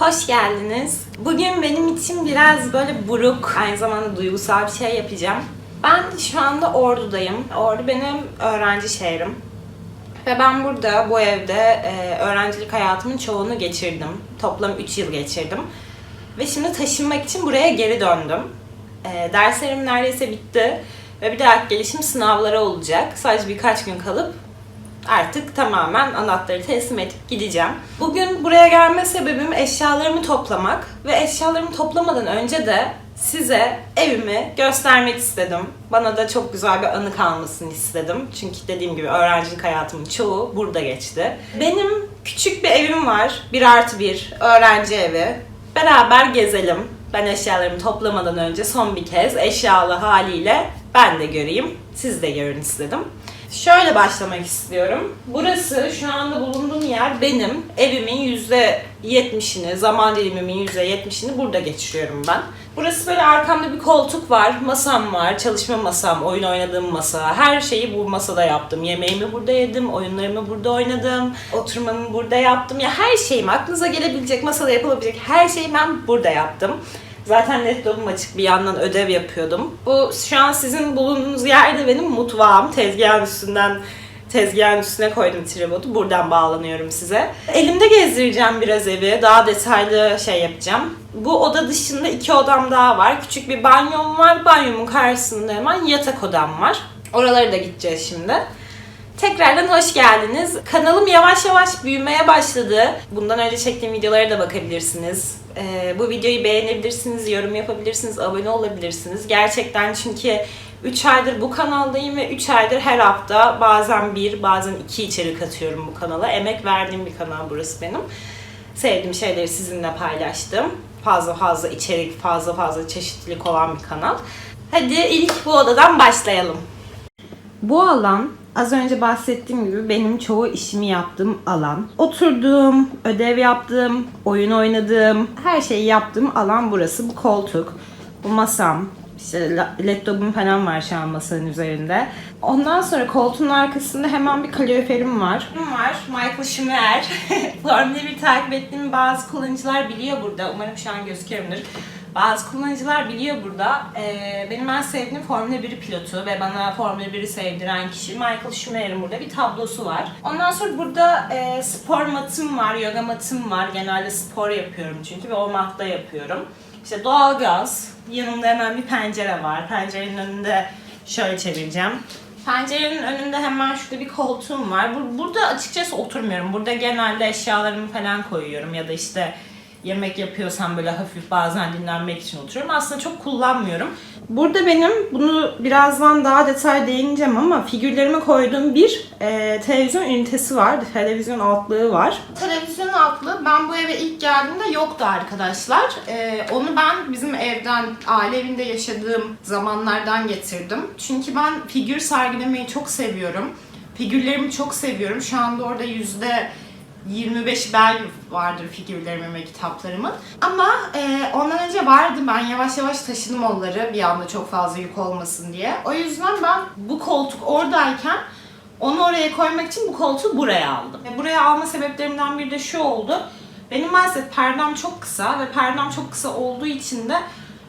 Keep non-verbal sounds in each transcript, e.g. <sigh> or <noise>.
Hoş geldiniz. Bugün benim için biraz böyle buruk, aynı zamanda duygusal bir şey yapacağım. Ben şu anda Ordu'dayım. Ordu benim öğrenci şehrim. Ve ben burada, bu evde e, öğrencilik hayatımın çoğunu geçirdim. Toplam 3 yıl geçirdim. Ve şimdi taşınmak için buraya geri döndüm. E, derslerim neredeyse bitti. Ve bir dahaki gelişim sınavları olacak. Sadece birkaç gün kalıp artık tamamen anahtarı teslim edip gideceğim. Bugün buraya gelme sebebim eşyalarımı toplamak ve eşyalarımı toplamadan önce de size evimi göstermek istedim. Bana da çok güzel bir anı kalmasını istedim. Çünkü dediğim gibi öğrencilik hayatımın çoğu burada geçti. Benim küçük bir evim var. Bir artı bir öğrenci evi. Beraber gezelim. Ben eşyalarımı toplamadan önce son bir kez eşyalı haliyle ben de göreyim. Siz de görün istedim. Şöyle başlamak istiyorum. Burası şu anda bulunduğum yer benim evimin %70'ini, zaman dilimimin %70'ini burada geçiriyorum ben. Burası böyle arkamda bir koltuk var, masam var, çalışma masam, oyun oynadığım masa. Her şeyi bu masada yaptım. Yemeğimi burada yedim, oyunlarımı burada oynadım, oturmamı burada yaptım. Ya her şeyimi, aklınıza gelebilecek, masada yapılabilecek her şeyi ben burada yaptım. Zaten laptopum açık bir yandan ödev yapıyordum. Bu şu an sizin bulunduğunuz yerde benim mutfağım. Tezgahın üstünden tezgahın üstüne koydum tripodu. Buradan bağlanıyorum size. Elimde gezdireceğim biraz evi. Daha detaylı şey yapacağım. Bu oda dışında iki odam daha var. Küçük bir banyom var. Banyomun karşısında hemen yatak odam var. Oralara da gideceğiz şimdi. Tekrardan hoş geldiniz. Kanalım yavaş yavaş büyümeye başladı. Bundan önce çektiğim videolara da bakabilirsiniz. Ee, bu videoyu beğenebilirsiniz, yorum yapabilirsiniz, abone olabilirsiniz. Gerçekten çünkü 3 aydır bu kanaldayım ve 3 aydır her hafta bazen bir, bazen iki içerik atıyorum bu kanala. Emek verdiğim bir kanal burası benim. Sevdiğim şeyleri sizinle paylaştım. Fazla fazla içerik, fazla fazla çeşitlilik olan bir kanal. Hadi ilk bu odadan başlayalım. Bu alan az önce bahsettiğim gibi benim çoğu işimi yaptığım alan. Oturduğum, ödev yaptığım, oyun oynadığım, her şeyi yaptığım alan burası. Bu koltuk, bu masam, işte la- laptopum falan var şu an masanın üzerinde. Ondan sonra koltuğun arkasında hemen bir kaloriferim var. var. Michael Schumacher. <laughs> Formula 1 takip ettiğim bazı kullanıcılar biliyor burada. Umarım şu an gözüküyorumdur. Bazı kullanıcılar biliyor burada. Ee, benim en sevdiğim Formula 1 pilotu ve bana Formula 1'i sevdiren kişi Michael Schumacher'in burada bir tablosu var. Ondan sonra burada e, spor matım var, yoga matım var. Genelde spor yapıyorum çünkü ve o matta yapıyorum. İşte doğalgaz, yanımda hemen bir pencere var. Pencerenin önünde şöyle çevireceğim. Pencerenin önünde hemen şurada bir koltuğum var. Bur- Burada açıkçası oturmuyorum. Burada genelde eşyalarımı falan koyuyorum ya da işte yemek yapıyorsam böyle hafif bazen dinlenmek için oturuyorum. Aslında çok kullanmıyorum. Burada benim bunu birazdan daha detay değineceğim ama figürlerime koyduğum bir e, televizyon ünitesi var. Televizyon altlığı var. Televizyon altlığı ben bu eve ilk geldiğimde yoktu arkadaşlar. E, onu ben bizim evden, aile evinde yaşadığım zamanlardan getirdim. Çünkü ben figür sergilemeyi çok seviyorum. Figürlerimi çok seviyorum. Şu anda orada yüzde 25 bel vardır figürlerimin ve kitaplarımın. Ama e, ondan önce vardı. Ben yavaş yavaş taşıdım onları bir anda çok fazla yük olmasın diye. O yüzden ben bu koltuk oradayken onu oraya koymak için bu koltuğu buraya aldım. Ve buraya alma sebeplerimden biri de şu oldu. Benim maalesef perdem çok kısa ve perdem çok kısa olduğu için de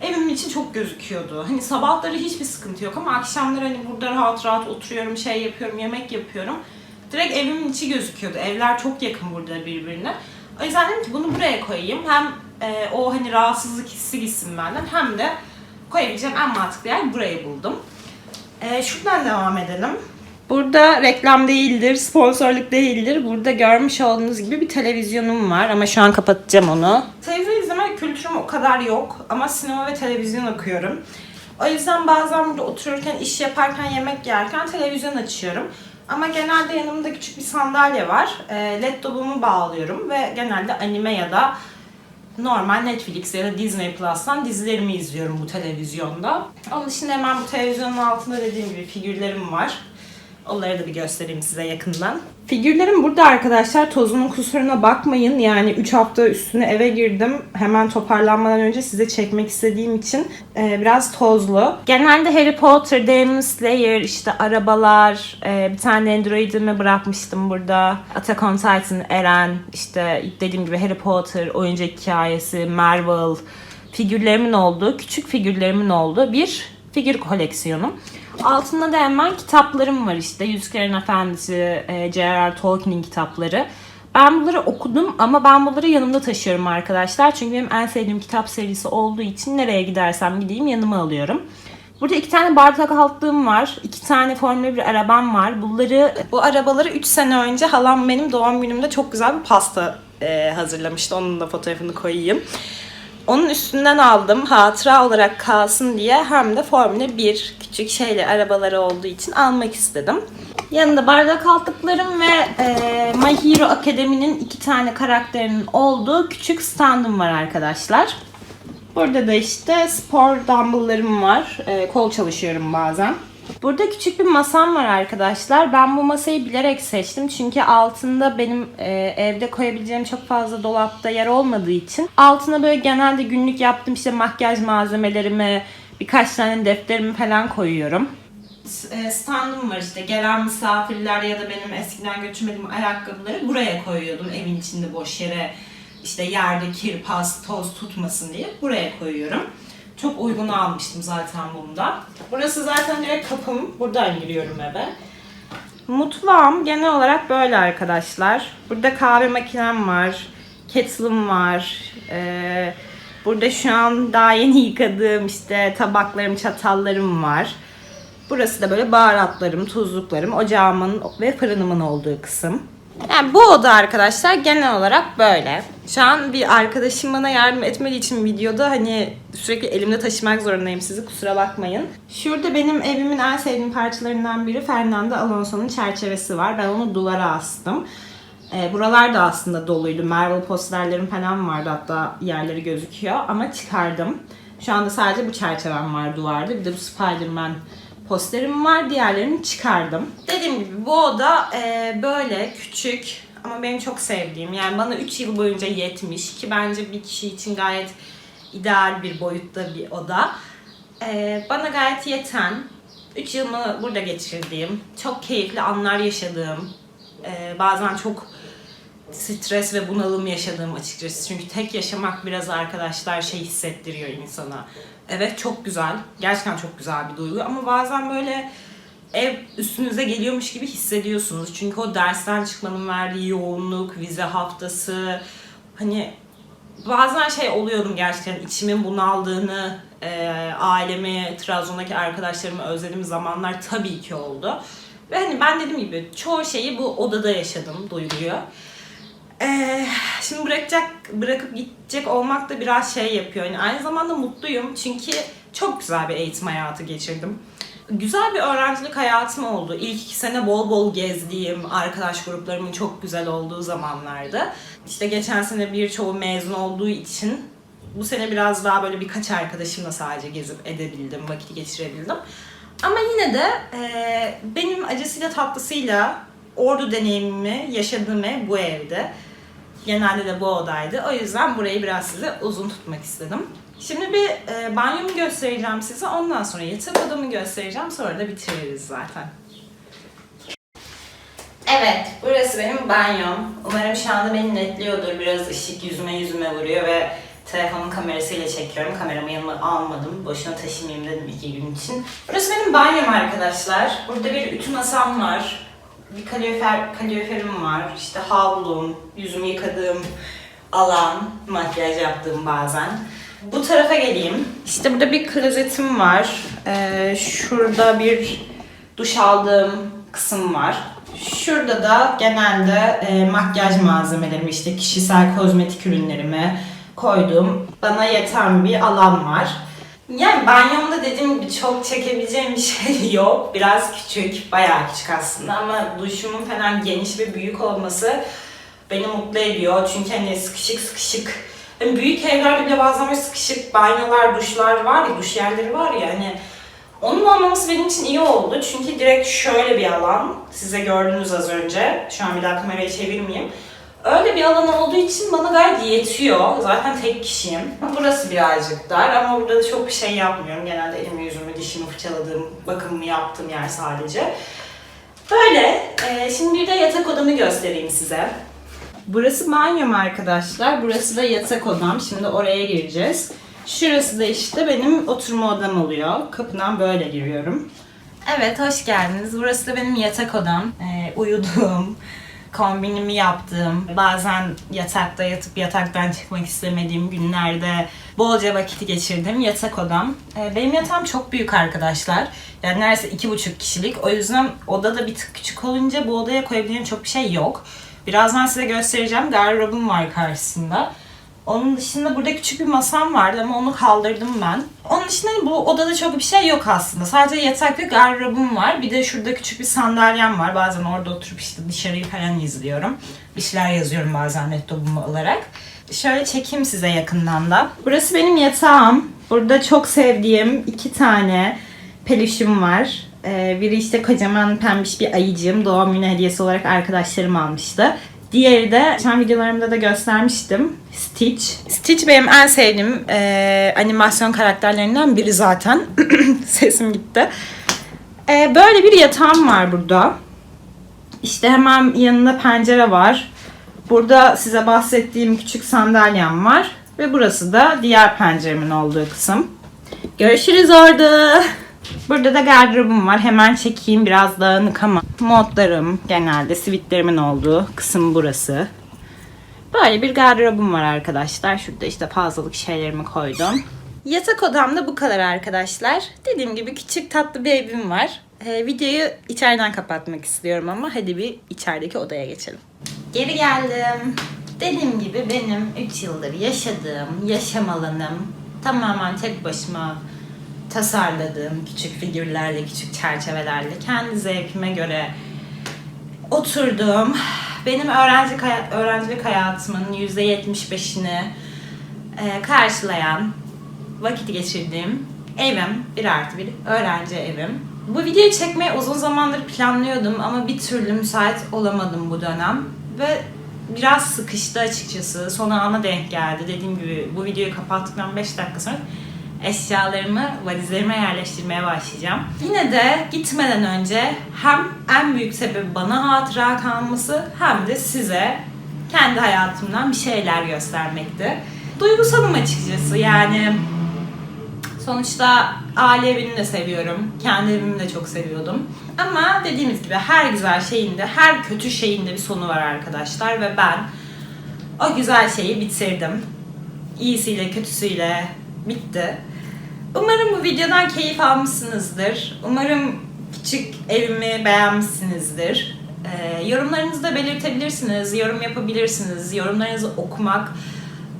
evimin içi çok gözüküyordu. Hani sabahları hiçbir sıkıntı yok ama akşamları hani burada rahat rahat oturuyorum, şey yapıyorum, yemek yapıyorum. Direkt evimin içi gözüküyordu. Evler çok yakın burada birbirine. O yüzden dedim ki bunu buraya koyayım. Hem e, o hani rahatsızlık hissi gitsin benden hem de koyabileceğim en mantıklı yer burayı buldum. E, şuradan devam edelim. Burada reklam değildir, sponsorluk değildir. Burada görmüş olduğunuz gibi bir televizyonum var ama şu an kapatacağım onu. Televizyon izleme kültürüm o kadar yok ama sinema ve televizyon okuyorum. O yüzden bazen burada otururken, iş yaparken, yemek yerken televizyon açıyorum. Ama genelde yanımda küçük bir sandalye var. E, laptopumu bağlıyorum ve genelde anime ya da normal Netflix ya da Disney Plus'tan dizilerimi izliyorum bu televizyonda. Onun dışında hemen bu televizyonun altında dediğim gibi figürlerim var. Onları da bir göstereyim size yakından. Figürlerim burada arkadaşlar. Tozunun kusuruna bakmayın. Yani 3 hafta üstüne eve girdim. Hemen toparlanmadan önce size çekmek istediğim için e, biraz tozlu. Genelde Harry Potter, Demon Slayer, işte arabalar, e, bir tane Android'imi bırakmıştım burada. Attack on Titan, Eren, işte dediğim gibi Harry Potter, oyuncak hikayesi, Marvel, figürlerimin olduğu, küçük figürlerimin olduğu bir figür koleksiyonum. Altında da hemen kitaplarım var işte. Yüzüklerin Efendisi, e, J.R.R. Tolkien'in kitapları. Ben bunları okudum ama ben bunları yanımda taşıyorum arkadaşlar. Çünkü benim en sevdiğim kitap serisi olduğu için nereye gidersem gideyim yanıma alıyorum. Burada iki tane bardak altlığım var. iki tane Formula 1 arabam var. Bunları, bu arabaları 3 sene önce halam benim doğum günümde çok güzel bir pasta e, hazırlamıştı. Onun da fotoğrafını koyayım. Onun üstünden aldım hatıra olarak kalsın diye hem de Formula 1 küçük şeyle arabaları olduğu için almak istedim. Yanında bardak altlıklarım ve e, My Hero Academy'nin iki tane karakterinin olduğu küçük standım var arkadaşlar. Burada da işte spor dumbbelllarım var. E, kol çalışıyorum bazen. Burada küçük bir masam var arkadaşlar. Ben bu masayı bilerek seçtim. Çünkü altında benim e, evde koyabileceğim çok fazla dolapta yer olmadığı için altına böyle genelde günlük yaptığım işte makyaj malzemelerimi, birkaç tane defterimi falan koyuyorum. E, Standım var işte gelen misafirler ya da benim eskiden götürmediğim ayakkabıları buraya koyuyordum evin içinde boş yere işte yerde kir, pas, toz tutmasın diye buraya koyuyorum. Çok uygun almıştım zaten bunda. Burası zaten direkt kapım. Buradan giriyorum eve. Mutfağım genel olarak böyle arkadaşlar. Burada kahve makinem var. Kettle'ım var. Ee, burada şu an daha yeni yıkadığım işte tabaklarım, çatallarım var. Burası da böyle baharatlarım, tuzluklarım, ocağımın ve fırınımın olduğu kısım. Yani bu oda arkadaşlar genel olarak böyle. Şu an bir arkadaşım bana yardım etmediği için videoda hani sürekli elimde taşımak zorundayım sizi kusura bakmayın. Şurada benim evimin en sevdiğim parçalarından biri Fernando Alonso'nun çerçevesi var. Ben onu duvara astım. E, buralar da aslında doluydu. Marvel posterlerim falan vardı hatta yerleri gözüküyor ama çıkardım. Şu anda sadece bu çerçevem var duvarda. Bir de bu Spider-Man posterim var. Diğerlerini çıkardım. Dediğim gibi bu oda e, böyle küçük ama benim çok sevdiğim. Yani bana 3 yıl boyunca yetmiş ki bence bir kişi için gayet ideal bir boyutta bir oda. E, bana gayet yeten, 3 yılımı burada geçirdiğim, çok keyifli anlar yaşadığım, e, bazen çok stres ve bunalım yaşadığım açıkçası. Çünkü tek yaşamak biraz arkadaşlar şey hissettiriyor insana. Evet çok güzel. Gerçekten çok güzel bir duygu ama bazen böyle ev üstünüze geliyormuş gibi hissediyorsunuz. Çünkü o dersten çıkmanın verdiği yoğunluk, vize haftası hani bazen şey oluyordum gerçekten içimin bunaldığını, e, ailemi, Trabzon'daki arkadaşlarımı özlediğim zamanlar tabii ki oldu. Ve hani ben dediğim gibi çoğu şeyi bu odada yaşadım duyguyu. Ee, şimdi bırakacak, bırakıp gidecek olmak da biraz şey yapıyor. Yani aynı zamanda mutluyum çünkü çok güzel bir eğitim hayatı geçirdim. Güzel bir öğrencilik hayatım oldu. İlk iki sene bol bol gezdiğim, arkadaş gruplarımın çok güzel olduğu zamanlardı. İşte geçen sene birçoğu mezun olduğu için bu sene biraz daha böyle birkaç arkadaşımla sadece gezip edebildim, vakit geçirebildim. Ama yine de e, benim acısıyla tatlısıyla ordu deneyimimi yaşadığım ev bu evde. Genelde de bu odaydı. O yüzden burayı biraz size uzun tutmak istedim. Şimdi bir e, banyomu göstereceğim size. Ondan sonra yatak odamı göstereceğim. Sonra da bitiririz zaten. Evet, burası benim banyom. Umarım şu anda beni netliyordur. Biraz ışık yüzüme yüzüme vuruyor ve telefonun kamerasıyla çekiyorum. Kameramı yanıma almadım. Boşuna taşımayayım dedim iki gün için. Burası benim banyom arkadaşlar. Burada bir ütü masam var. Bir kalorifer, kaloriferim var. İşte havlum, yüzümü yıkadığım alan, makyaj yaptığım bazen. Bu tarafa geleyim. İşte burada bir klozetim var. Ee, şurada bir duş aldığım kısım var. Şurada da genelde e, makyaj malzemelerimi, işte kişisel kozmetik ürünlerimi koyduğum bana yeten bir alan var. Yani banyomda dediğim gibi çok çekebileceğim bir şey <laughs> yok. Biraz küçük, bayağı küçük aslında ama duşumun falan geniş ve büyük olması beni mutlu ediyor. Çünkü hani sıkışık sıkışık Hani büyük evlerde bile bazen böyle sıkışık banyolar, duşlar var ya, duş yerleri var ya hani Onun olmaması benim için iyi oldu. Çünkü direkt şöyle bir alan. Size gördünüz az önce. Şu an bir daha kamerayı çevirmeyeyim. Öyle bir alan olduğu için bana gayet yetiyor. Zaten tek kişiyim. Burası birazcık dar ama burada da çok bir şey yapmıyorum. Genelde elimi, yüzümü, dişimi fırçaladığım, bakımımı yaptığım yer sadece. Böyle. Ee, şimdi bir de yatak odamı göstereyim size. Burası banyom arkadaşlar. Burası da yatak odam. Şimdi oraya gireceğiz. Şurası da işte benim oturma odam oluyor. Kapıdan böyle giriyorum. Evet, hoş geldiniz. Burası da benim yatak odam. Ee, uyuduğum, kombinimi yaptığım, bazen yatakta yatıp yataktan çıkmak istemediğim günlerde bolca vakit geçirdiğim yatak odam. Ee, benim yatağım çok büyük arkadaşlar. Yani neredeyse iki buçuk kişilik. O yüzden oda da bir tık küçük olunca bu odaya koyabileceğim çok bir şey yok. Birazdan size göstereceğim. Gardırobum var karşısında. Onun dışında burada küçük bir masam vardı ama onu kaldırdım ben. Onun dışında bu odada çok bir şey yok aslında. Sadece yatak ve gardırobum var. Bir de şurada küçük bir sandalyem var. Bazen orada oturup işte dışarıyı falan izliyorum. Bir şeyler yazıyorum bazen laptopumu alarak. Şöyle çekeyim size yakından da. Burası benim yatağım. Burada çok sevdiğim iki tane peluşum var. Ee, biri işte kocaman pembiş bir ayıcığım. Doğum günü hediyesi olarak arkadaşlarım almıştı. Diğeri de geçen videolarımda da göstermiştim. Stitch. Stitch benim en sevdiğim e, animasyon karakterlerinden biri zaten. <clears throat> Sesim gitti. E, böyle bir yatağım var burada. İşte hemen yanında pencere var. Burada size bahsettiğim küçük sandalyem var. Ve burası da diğer penceremin olduğu kısım. Görüşürüz orada. <laughs> Burada da gardırobum var. Hemen çekeyim. Biraz dağınık ama modlarım genelde sivitlerimin olduğu kısım burası. Böyle bir gardırobum var arkadaşlar. Şurada işte fazlalık şeylerimi koydum. Yatak odamda bu kadar arkadaşlar. Dediğim gibi küçük tatlı bir evim var. Ee, videoyu içeriden kapatmak istiyorum ama hadi bir içerideki odaya geçelim. Geri geldim. Dediğim gibi benim 3 yıldır yaşadığım yaşam alanım tamamen tek başıma tasarladığım küçük figürlerle, küçük çerçevelerle kendi zevkime göre oturduğum benim öğrenci hayat, öğrencilik hayatımın %75'ini e, karşılayan vakit geçirdiğim evim, bir artı bir öğrenci evim. Bu videoyu çekmeyi uzun zamandır planlıyordum ama bir türlü müsait olamadım bu dönem ve biraz sıkıştı açıkçası. Son ana denk geldi. Dediğim gibi bu videoyu kapattıktan 5 dakika sonra eşyalarımı valizlerime yerleştirmeye başlayacağım. Yine de gitmeden önce hem en büyük sebebi bana hatıra kalması hem de size kendi hayatımdan bir şeyler göstermekti. Duygusalım açıkçası yani sonuçta aile evini de seviyorum. Kendi evimi de çok seviyordum. Ama dediğimiz gibi her güzel şeyin de her kötü şeyin de bir sonu var arkadaşlar ve ben o güzel şeyi bitirdim. İyisiyle kötüsüyle bitti. Umarım bu videodan keyif almışsınızdır. Umarım küçük evimi beğenmişsinizdir. Ee, yorumlarınızı da belirtebilirsiniz, yorum yapabilirsiniz. Yorumlarınızı okumak,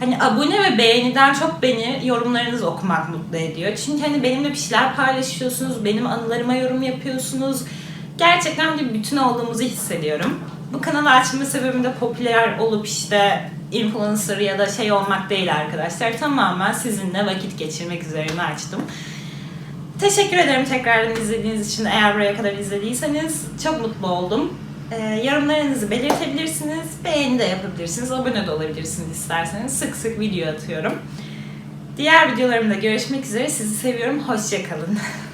hani abone ve beğeniden çok beni yorumlarınızı okumak mutlu ediyor. Çünkü hani benimle bir şeyler paylaşıyorsunuz, benim anılarıma yorum yapıyorsunuz. Gerçekten bir bütün olduğumuzu hissediyorum. Bu kanalı açma sebebim de popüler olup işte influencer ya da şey olmak değil arkadaşlar. Tamamen sizinle vakit geçirmek üzerine açtım. Teşekkür ederim tekrardan izlediğiniz için. Eğer buraya kadar izlediyseniz çok mutlu oldum. Ee, yorumlarınızı belirtebilirsiniz. Beğeni de yapabilirsiniz. Abone de olabilirsiniz isterseniz. Sık sık video atıyorum. Diğer videolarımda görüşmek üzere. Sizi seviyorum. Hoşçakalın. <laughs>